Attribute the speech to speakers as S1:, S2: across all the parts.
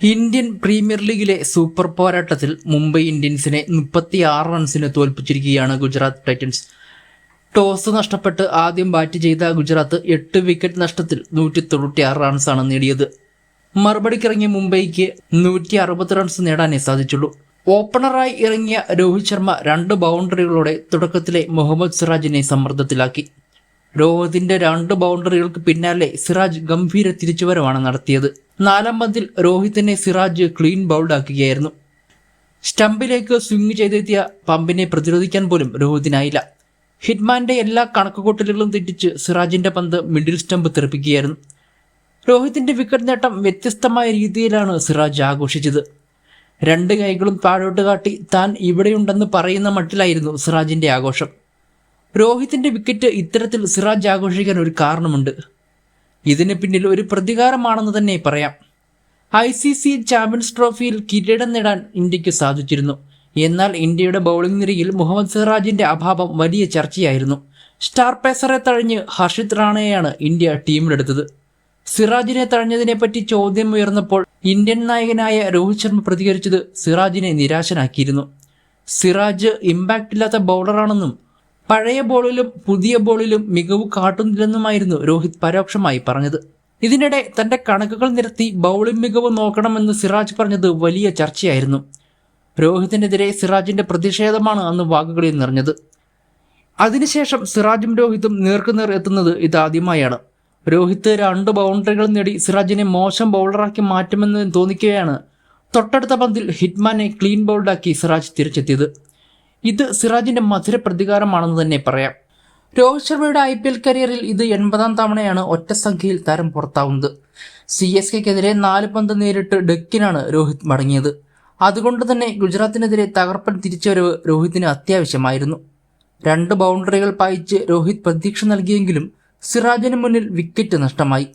S1: Indian premier ലീഗിലെ super പോരാട്ടത്തിൽ മുംബൈ ഇന്ത്യൻസിനെ മുപ്പത്തി ആറ് റൺസിന് തോൽപ്പിച്ചിരിക്കുകയാണ് ഗുജറാത്ത് ടൈറ്റൻസ്. ടോസ് നഷ്ടപ്പെട്ട് ആദ്യം ബാറ്റ് ചെയ്ത ഗുജറാത്ത് എട്ട് വിക്കറ്റ് നഷ്ടത്തിൽ നൂറ്റി തൊണ്ണൂറ്റിയാറ് റൺസാണ് നേടിയത്. മറുപടിക്കിറങ്ങിയ മുംബൈക്ക് നൂറ്റി അറുപത് റൺസ് നേടാനേ സാധിച്ചുള്ളൂ. ഓപ്പണറായി ഇറങ്ങിയ രോഹിത് ശർമ്മ രണ്ട് ബൗണ്ടറികളോടെ തുടക്കത്തിലെ മുഹമ്മദ് സിറാജിനെ സമ്മർദ്ദത്തിലാക്കി. രോഹിതിന്റെ രണ്ട് ബൗണ്ടറികൾക്ക് പിന്നാലെ സിറാജ് ഗംഭീര തിരിച്ചുവരവാണ് നടത്തിയത്. നാലാം പന്തിൽ രോഹിത്തിനെ സിറാജ് ക്ലീൻ ബൗൾഡാക്കുകയായിരുന്നു സ്റ്റമ്പിലേക്ക് സ്വിംഗ് ചെയ്തെത്തിയ പമ്പിനെ പ്രതിരോധിക്കാൻ പോലും രോഹിത്തിനായില്ല ഹിറ്റ്മാന്റെ എല്ലാ കണക്കുകൂട്ടലുകളും തെറ്റിച്ച് സിറാജിന്റെ പന്ത് മിഡിൽ സ്റ്റമ്പ് തെറിപ്പിക്കുകയായിരുന്നു. രോഹിത്തിന്റെ വിക്കറ്റ് നേട്ടം വ്യത്യസ്തമായ രീതിയിലാണ് സിറാജ് ആഘോഷിച്ചത്. രണ്ട് കൈകളും താഴോട്ട് കാട്ടി താൻ ഇവിടെയുണ്ടെന്ന് പറയുന്ന മട്ടിലായിരുന്നു സിറാജിന്റെ ആഘോഷം. രോഹിത്തിന്റെ വിക്കറ്റ് ഇത്തരത്തിൽ സിറാജ് ആഘോഷിക്കാൻ ഒരു കാരണമുണ്ട്. ഇതിന് പിന്നിൽ ഒരു പ്രതികാരമാണെന്ന് തന്നെ പറയാം. ഐ സി സി ചാമ്പ്യൻസ് ട്രോഫിയിൽ കിരീടം നേടാൻ ഇന്ത്യയ്ക്ക് സാധിച്ചിരുന്നു. എന്നാൽ ഇന്ത്യയുടെ ബൗളിംഗ് നിരയിൽ മുഹമ്മദ് സിറാജിന്റെ അഭാവം വലിയ ചർച്ചയായിരുന്നു. സ്റ്റാർ പേസറെ തഴഞ്ഞ് ഹർഷിത് റാണയെയാണ് ഇന്ത്യ ടീമിലെടുത്തത്. സിറാജിനെ തഴഞ്ഞതിനെപ്പറ്റി ചോദ്യം ഉയർന്നപ്പോൾ ഇന്ത്യൻ നായകനായ രോഹിത് ശർമ്മ പ്രതികരിച്ചത് സിറാജിനെ നിരാശനാക്കിയിരുന്നു. സിറാജ് ഇമ്പാക്റ്റ് ഇല്ലാത്ത ബൗളറാണെന്നും പഴയ ബോളിലും പുതിയ ബോളിലും മികവ് കാട്ടുന്നില്ലെന്നുമായിരുന്നു രോഹിത് പരോക്ഷമായി പറഞ്ഞത്. ഇതിനിടെ തന്റെ കണക്കുകൾ നിരത്തി ബൗളിംഗ് മികവ് നോക്കണമെന്ന് സിറാജ് പറഞ്ഞത് വലിയ ചർച്ചയായിരുന്നു. രോഹിത്തിനെതിരെ സിറാജിന്റെ പ്രതിഷേധമാണ് അന്ന് വാക്കുകളിൽ നിറഞ്ഞത്. അതിനുശേഷം സിറാജും രോഹിത്തും നേർക്കുനേർ എത്തുന്നത് ഇതാദ്യമായാണ്. രോഹിത്ത് രണ്ട് ബൗണ്ടറികൾ നേടി സിറാജിനെ മോശം ബൗളറാക്കി മാറ്റുമെന്ന് തോന്നിക്കുകയാണ്. തൊട്ടടുത്ത പന്തിൽ ഹിറ്റ്മാനെ ക്ലീൻ ബൗൾഡാക്കി സിറാജ് തിരിച്ചെത്തിയത്. ഇത് സിറാജിന്റെ മധുര പ്രതികാരമാണെന്ന് തന്നെ പറയാം. രോഹിത് ശർമ്മയുടെ ഐ പി എൽ കരിയറിൽ ഇത് എൺപതാം തവണയാണ് ഒറ്റ സംഖ്യയിൽ താരം പുറത്താവുന്നത്. സി എസ് കെക്കെതിരെ നാല് പന്ത് നേരിട്ട് ഡെക്കിനാണ് രോഹിത് മടങ്ങിയത്. അതുകൊണ്ട് തന്നെ ഗുജറാത്തിനെതിരെ തകർപ്പൻ തിരിച്ചുവരവ് രോഹിത്തിന് അത്യാവശ്യമായിരുന്നു. രണ്ട് ബൗണ്ടറികൾ പായിച്ച് രോഹിത് പ്രതീക്ഷ നൽകിയെങ്കിലും സിറാജിന് മുന്നിൽ വിക്കറ്റ് നഷ്ടമായി.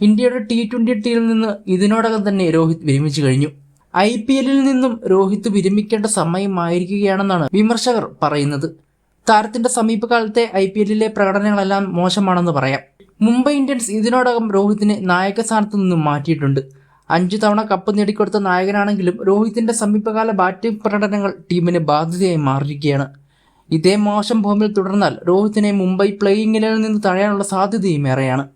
S1: ഇന്ത്യയുടെ ടി ട്വന്റി ടീമിൽ നിന്ന് ഇതിനോടകം തന്നെ രോഹിത് വിരമിച്ചു കഴിഞ്ഞു. ഐ പി എല്ലിൽ നിന്നും രോഹിത് വിരമിക്കേണ്ട സമയമായിരിക്കുകയാണെന്നാണ് വിമർശകർ പറയുന്നത്. താരത്തിന്റെ സമീപകാലത്തെ ഐ പി എല്ലിലെ പ്രകടനങ്ങളെല്ലാം മോശമാണെന്ന് പറയാം. മുംബൈ ഇന്ത്യൻസ് ഇതിനോടകം രോഹിത്തിനെ നായക സ്ഥാനത്ത് നിന്നും മാറ്റിയിട്ടുണ്ട്. അഞ്ചു തവണ കപ്പ് നേടിക്കൊടുത്ത നായകനാണെങ്കിലും രോഹിത്തിന്റെ സമീപകാല ബാറ്റിംഗ് പ്രകടനങ്ങൾ ടീമിന് ബാധ്യതയായി മാറിയിരിക്കുകയാണ്. ഇതേ മോശം ഫോമിൽ തുടർന്നാൽ രോഹിത്തിനെ മുംബൈ പ്ലേയിങ്ങിൽ നിന്ന് തഴയാനുള്ള സാധ്യതയും ഏറെയാണ്.